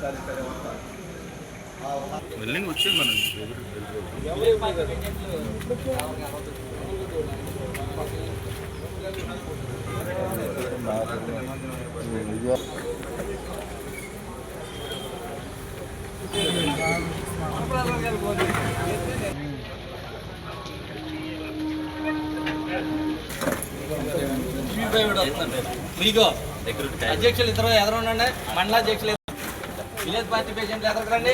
సరే సరే బిల్డింగ్ వచ్చింది మనం మీకు. అధ్యక్షులు ఇద్దరు ఎదురు ఉండండి? మండలాధ్యక్షులు విలేజ్ పార్టీ రండి.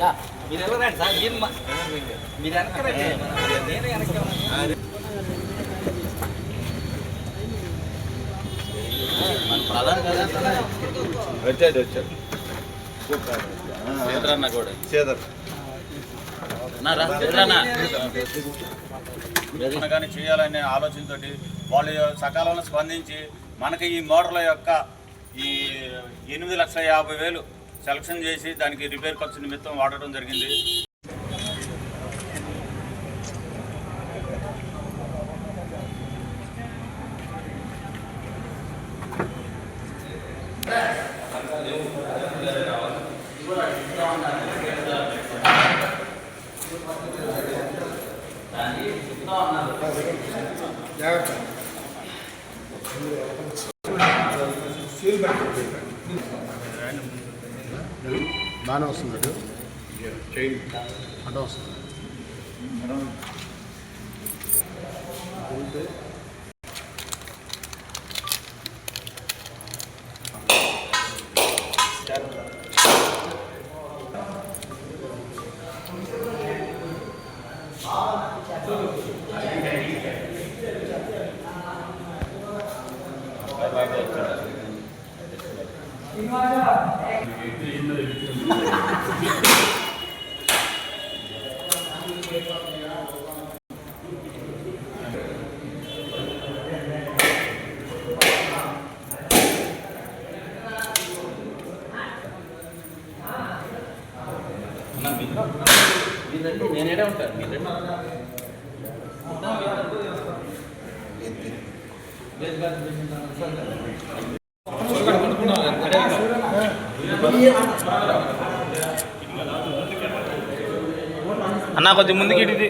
యా, మీరు ఎదురు రండి సార్ మీరు నేను వెనక వచ్చాడు వచ్చాడు. కూడా కానీ చేయాలనే ఆలోచనతోటి వాళ్ళు సకాలంలో స్పందించి మనకి ఈ మోటార్ల యొక్క ఈ ఎనిమిది లక్షల యాభై వేలు సెలక్షన్ చేసి దానికి రిపేర్ ఖర్చు నిమిత్తం వాడటం జరిగింది. బాగానే వస్తుంది. అటు అటు వస్తుంది నేనేడే ఉంటాను మీరు రండి. అన్న కొద్ది ముందుకి ఇది.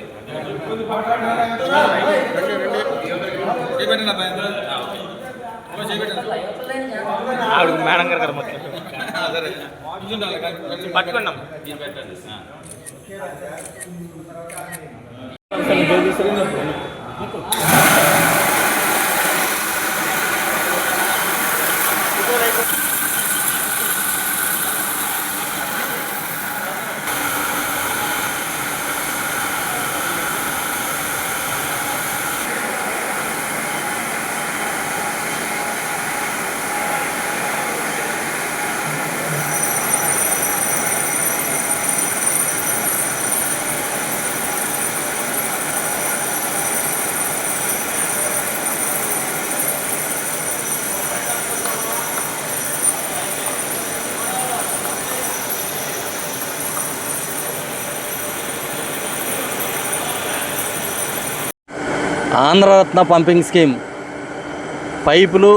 ఆవిడ మేడం గారు కదా మొత్తం పట్టుకున్నాం పెట్టండి ఆంధ్రరత్న పంపింగ్ స్కీమ్. పైపులు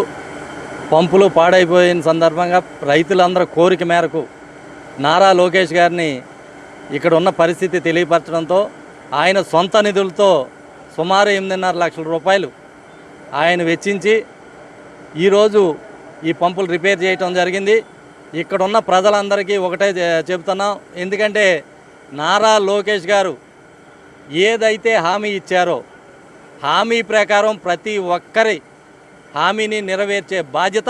పంపులు పాడైపోయిన సందర్భంగా రైతులందరూ కోరిక మేరకు నారా లోకేష్ గారిని ఇక్కడ ఉన్న పరిస్థితి తెలియపరచడంతో ఆయన సొంత నిధులతో సుమారు ఎనిమిదిన్నర లక్షల రూపాయలు ఆయన వెచ్చించి ఈరోజు ఈ పంపులు రిపేర్ చేయటం జరిగింది. ఇక్కడ ఉన్న ప్రజలందరికీ ఒకటే చెబుతున్నాం. ఎందుకంటే నారా లోకేష్ గారు ఏదైతే హామీ ఇచ్చారో హామీ ప్రకారం ప్రతి ఒక్కరి హామీని నెరవేర్చే బాధ్యత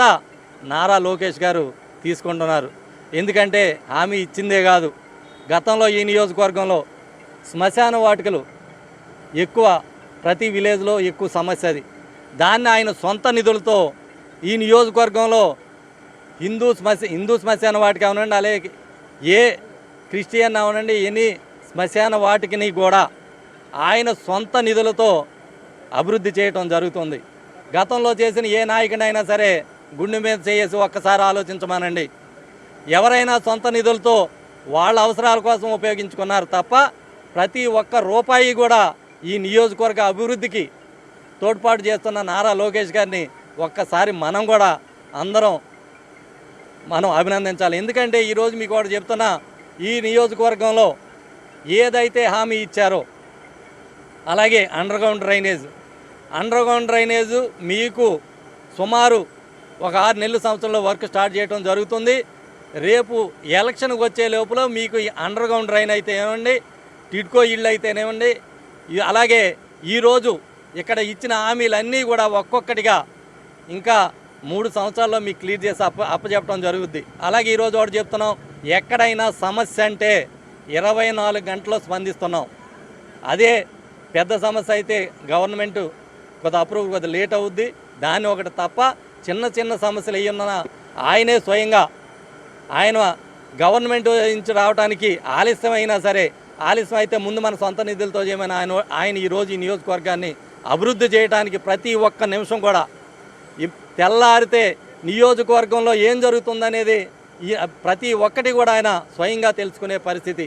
నారా లోకేష్ గారు తీసుకుంటున్నారు. ఎందుకంటే హామీ ఇచ్చిందే కాదు. గతంలో ఈ నియోజకవర్గంలో శ్మశాన వాటికలు ఎక్కువ ప్రతి విలేజ్లో ఎక్కువ సమస్య అది. దాన్ని ఆయన సొంత నిధులతో ఈ నియోజకవర్గంలో హిందూ శ్మశ హిందూ శ్మశాన వాటికి అవనండి అలాగే ఏ క్రిస్టియన్ అవనండి ఎనీ శ్మశాన వాటికిని కూడా ఆయన సొంత నిధులతో అభివృద్ధి చేయటం జరుగుతుంది. గతంలో చేసిన ఏ నాయకుడైనా సరే గుండె మీద చేసి ఒక్కసారి ఆలోచించమానండి. ఎవరైనా సొంత నిధులతో వాళ్ళ అవసరాల కోసం ఉపయోగించుకున్నారు తప్ప ప్రతి ఒక్క రూపాయి కూడా ఈ నియోజకవర్గ అభివృద్ధికి తోడ్పాటు చేస్తున్న నారా లోకేష్ గారిని ఒక్కసారి మనం కూడా అందరం మనం అభినందించాలి. ఎందుకంటే ఈరోజు మీకు కూడా చెప్తున్నా ఈ నియోజకవర్గంలో ఏదైతే హామీ ఇచ్చారో అలాగే అండర్గ్రౌండ్ డ్రైనేజ్ అండర్గ్రౌండ్ డ్రైనేజు మీకు సుమారు ఒక ఆరు నెలల సంవత్సరంలో వర్క్ స్టార్ట్ చేయడం జరుగుతుంది. రేపు ఎలక్షన్కి వచ్చే లోపల మీకు ఈ అండర్ డ్రైన్ అయితే ఏమండి టిడ్కో ఇళ్ళు అయితేనేమండి అలాగే ఈరోజు ఇక్కడ ఇచ్చిన హామీలన్నీ కూడా ఒక్కొక్కటిగా ఇంకా మూడు సంవత్సరాల్లో మీకు క్లియర్ చేసి అప్ప అప్పచెప్పడం జరుగుద్ది. అలాగే ఈరోజు ఒకటి చెప్తున్నాం ఎక్కడైనా సమస్య అంటే ఇరవై నాలుగు గంటల్లో స్పందిస్తున్నాం. అదే పెద్ద సమస్య అయితే గవర్నమెంటు కొద్ది అప్రూవ్ కొద్ది లేట్ అవుద్ది. దాన్ని ఒకటి తప్ప చిన్న చిన్న సమస్యలు అయ్యున్న ఆయనే స్వయంగా ఆయన గవర్నమెంట్ నుంచి రావడానికి ఆలస్యం అయినా సరే ఆలస్యం అయితే ముందు మన సొంత నిధులతో చేయమని ఆయన ఆయన ఈరోజు ఈ నియోజకవర్గాన్ని అభివృద్ధి చేయడానికి ప్రతి ఒక్క నిమిషం కూడా తెల్లారితే నియోజకవర్గంలో ఏం జరుగుతుందనేది ప్రతి ఒక్కటి కూడా ఆయన స్వయంగా తెలుసుకునే పరిస్థితి.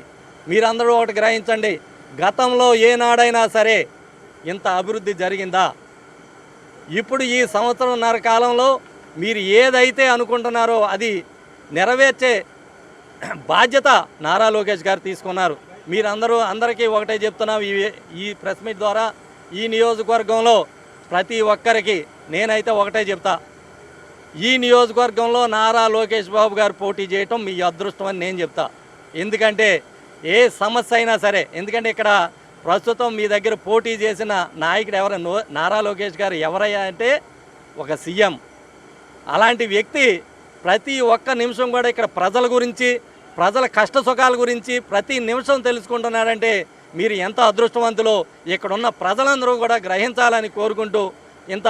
మీరందరూ ఒకటి గ్రహించండి. గతంలో ఏనాడైనా సరే ఇంత అభివృద్ధి జరిగిందా? ఇప్పుడు ఈ సంవత్సరంన్నర కాలంలో మీరు ఏదైతే అనుకుంటున్నారో అది నెరవేర్చే బాధ్యత నారా లోకేష్ గారు తీసుకున్నారు. మీరందరూ అందరికీ ఒకటే చెప్తున్నాం ఈ ఈ ప్రెస్ మీట్ ద్వారా ఈ నియోజకవర్గంలో ప్రతి ఒక్కరికి నేనైతే ఒకటే చెప్తా. ఈ నియోజకవర్గంలో నారా లోకేష్ బాబు గారు పోటీ చేయటం మీ అదృష్టం అని నేను చెప్తా. ఎందుకంటే ఏ సమస్య అయినా సరే ఎందుకంటే ఇక్కడ ప్రస్తుతం మీ దగ్గర పోటీ చేసిన నాయకుడు ఎవరు? నారా లోకేష్ గారు ఎవరయ్యా అంటే ఒక సీఎం. అలాంటి వ్యక్తి ప్రతి ఒక్క నిమిషం కూడా ఇక్కడ ప్రజల గురించి ప్రజల కష్ట సుఖాల గురించి ప్రతి నిమిషం తెలుసుకుంటున్నాడంటే మీరు ఎంత అదృష్టవంతులో? ఇక్కడ ఉన్న ప్రజలందరూ కూడా గ్రహించాలని కోరుకుంటూ ఇంత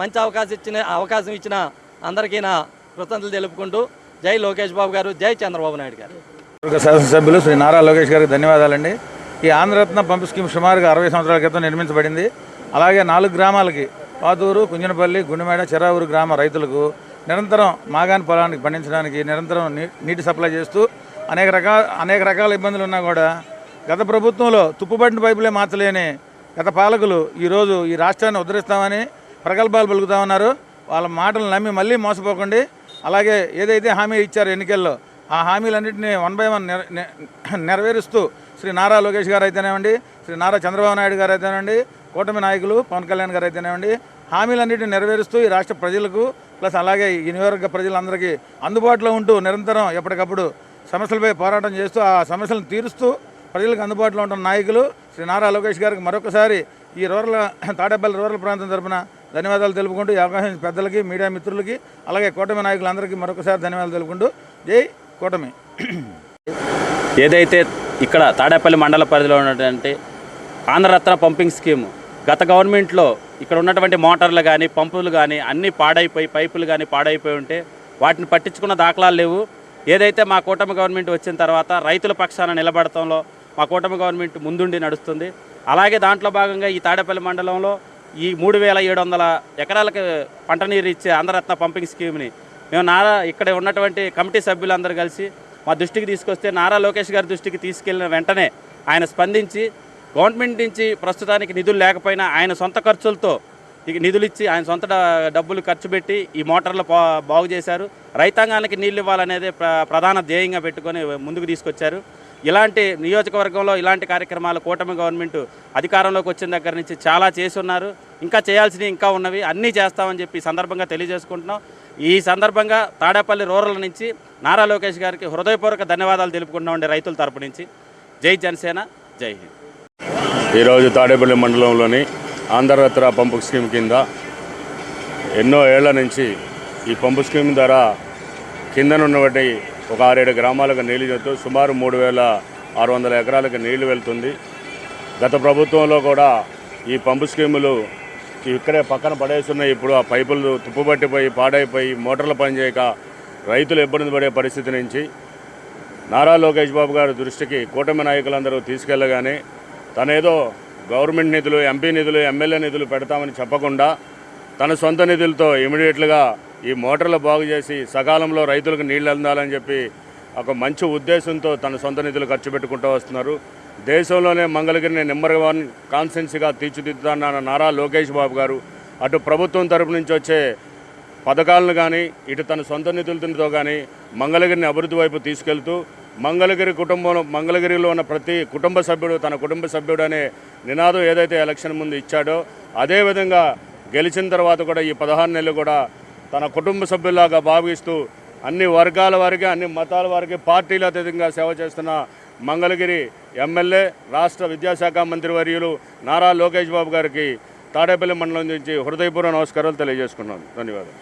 మంచి అవకాశం ఇచ్చిన అవకాశం ఇచ్చిన అందరికీ నా కృతజ్ఞతలు తెలుపుకుంటూ జై లోకేష్ బాబు గారు జై చంద్రబాబు నాయుడు గారు. శాసనసభ్యులు శ్రీ నారా లోకేష్ గారికి ధన్యవాదాలండి. ఈ ఆంధ్రరత్న పంపు స్కీమ్ సుమారుగా అరవై సంవత్సరాల క్రితం నిర్మించబడింది. అలాగే నాలుగు గ్రామాలకి పాతూరు కుంజనపల్లి గుండెమేడ చెరావూరు గ్రామ రైతులకు నిరంతరం మాగాని పొలానికి పండించడానికి నిరంతరం నీటి సప్లై చేస్తూ అనేక రకాల అనేక రకాల ఇబ్బందులు ఉన్నా కూడా గత ప్రభుత్వంలో తుప్పుబడిన పైపులే మార్చలేని గత పాలకులు ఈరోజు ఈ రాష్ట్రాన్ని ఉద్ధరిస్తామని ప్రగల్భాలు పలుకుతా వాళ్ళ మాటలు నమ్మి మళ్ళీ మోసపోకండి. అలాగే ఏదైతే హామీ ఇచ్చారో ఎన్నికల్లో ఆ హామీలన్నింటినీ వన్ బై వన్ నెరవేరుస్తూ శ్రీ నారా లోకేష్ గారు అయితేనేవండి శ్రీ నారా చంద్రబాబు నాయుడు గారు అయితేనండి కూటమి నాయకులు పవన్ కళ్యాణ్ గారు అయితేనేవండి హామీలన్నింటినీ నెరవేరుస్తూ ఈ రాష్ట్ర ప్రజలకు ప్లస్ అలాగే ఈ నియోజకవర్గ ప్రజలందరికీ అందుబాటులో ఉంటూ నిరంతరం ఎప్పటికప్పుడు సమస్యలపై పోరాటం చేస్తూ ఆ సమస్యలను తీరుస్తూ ప్రజలకు అందుబాటులో ఉంటున్న నాయకులు శ్రీ నారా లోకేష్ గారికి మరొకసారి ఈ రూరల్ తాడేపల్లి రూరల్ ప్రాంతం తరపున ధన్యవాదాలు తెలుపుకుంటూ ఈ అవకాశం పెద్దలకి మీడియా మిత్రులకి అలాగే కూటమి నాయకులందరికీ మరొకసారి ధన్యవాదాలు తెలుపుకుంటూ జై కూటమి. ఏదైతే ఇక్కడ తాడేపల్లి మండల పరిధిలో ఉన్నటువంటి ఆంధ్రరత్న పంపింగ్ స్కీము గత గవర్నమెంట్లో ఇక్కడ ఉన్నటువంటి మోటార్లు కానీ పంపులు కానీ అన్నీ పాడైపోయి పైపులు కానీ పాడైపోయి ఉంటే వాటిని పట్టించుకున్న దాఖలాలు లేవు. ఏదైతే మా కూటమి గవర్నమెంట్ వచ్చిన తర్వాత రైతుల పక్షాన నిలబడటంలో మా కూటమి గవర్నమెంట్ ముందుండి నడుస్తుంది. అలాగే దాంట్లో భాగంగా ఈ తాడేపల్లి మండలంలో ఈ మూడు వేల ఏడు వందల ఎకరాలకు పంట నీరు ఇచ్చే ఆంధ్రరత్న పంపింగ్ స్కీమ్ని మేము నారా ఇక్కడ ఉన్నటువంటి కమిటీ సభ్యులందరూ కలిసి మా దృష్టికి తీసుకొస్తే నారా లోకేష్ గారి దృష్టికి తీసుకెళ్ళిన వెంటనే ఆయన స్పందించి గవర్నమెంట్ నుంచి ప్రస్తుతానికి నిధులు లేకపోయినా ఆయన సొంత ఖర్చులతో ఇక నిధులు ఇచ్చి ఆయన సొంత డబ్బులు ఖర్చు పెట్టి ఈ మోటార్లు బా- బాగు చేశారు. రైతాంగానికి నీళ్ళు ఇవ్వాలనేది ప్ర ప్రధాన ధ్యేయంగా పెట్టుకొని ముందుకు తీసుకొచ్చారు. ఇలాంటి నియోజకవర్గంలో ఇలాంటి కార్యక్రమాలు కూటమి గవర్నమెంట్ అధికారంలోకి వచ్చిన దగ్గర నుంచి చాలా చేసి ఉన్నారు. ఇంకా చేయాల్సినవి ఇంకా ఉన్నవి అన్నీ చేస్తామని చెప్పి సందర్భంగా తెలియజేసుకుంటున్నాం. ఈ సందర్భంగా తాడేపల్లి రూరల్ నుంచి నారా లోకేష్ గారికి హృదయపూర్వక ధన్యవాదాలు తెలుపుకుంటున్నామండి రైతుల తరపు నుంచి. జై జనసేన జై హింద్. ఈరోజు తాడేపల్లి మండలంలోని ఆంధ్రరత్న పంపు స్కీమ్ కింద ఎన్నో ఏళ్ళ నుంచి ఈ పంపు స్కీమ్ ద్వారా కిందనున్నటువంటి ఒక ఆరేడు గ్రామాలకు నీళ్ళు చెప్తూ సుమారు మూడు వేల ఆరు వందల ఎకరాలకు నీళ్ళు వెళ్తుంది. గత ప్రభుత్వంలో కూడా ఈ పంపు స్కీములు ఇక్కడే పక్కన పడేస్తున్నాయి. ఇప్పుడు ఆ పైపులు తుప్పుపట్టిపోయి పాడైపోయి మోటార్లు పనిచేయక రైతులు ఇబ్బంది పడే పరిస్థితి నుంచి నారా లోకేష్ బాబు గారి దృష్టికి కూటమి నాయకులందరూ తీసుకెళ్ళగానే తనేదో గవర్నమెంట్ నిధులు ఎంపీ నిధులు ఎమ్మెల్యే నిధులు పెడతామని చెప్పకుండా తన సొంత నిధులతో ఇమీడియట్లుగా ఈ మోటార్లు బాగు చేసి సకాలంలో రైతులకు నీళ్ళు అందాలని చెప్పి ఒక మంచి ఉద్దేశంతో తన సొంత నిధులు ఖర్చు పెట్టుకుంటూ వస్తున్నారు. దేశంలోనే మంగళగిరిని నెంబర్ వన్ కాన్స్టెన్సీగా తీర్చిదిద్దుతున్న నారా లోకేష్ బాబు గారు అటు ప్రభుత్వం తరపు నుంచి వచ్చే పథకాలను కానీ ఇటు తన సొంత నిధులతో కానీ మంగళగిరిని అభివృద్ధి వైపు తీసుకెళ్తూ మంగళగిరి కుటుంబంలో మంగళగిరిలో ఉన్న ప్రతి కుటుంబ సభ్యుడు తన కుటుంబ సభ్యుడు అనే నినాదం ఏదైతే ఎలక్షన్ ముందు ఇచ్చాడో అదేవిధంగా గెలిచిన తర్వాత కూడా ఈ పదహారు నెలలు కూడా తన కుటుంబ సభ్యులాగా భావిస్తూ అన్ని వర్గాల వారికి అన్ని మతాల వారికి పార్టీల అతీతంగా సేవ చేస్తున్న మంగళగిరి ఎమ్మెల్యే రాష్ట్ర విద్యాశాఖ మంత్రి వర్యులు నారా లోకేష్ బాబు గారికి తాడేపల్లి మండలం నుంచి హృదయపూర్వ నమస్కారాలు తెలియజేసుకున్నాను ధన్యవాదాలు.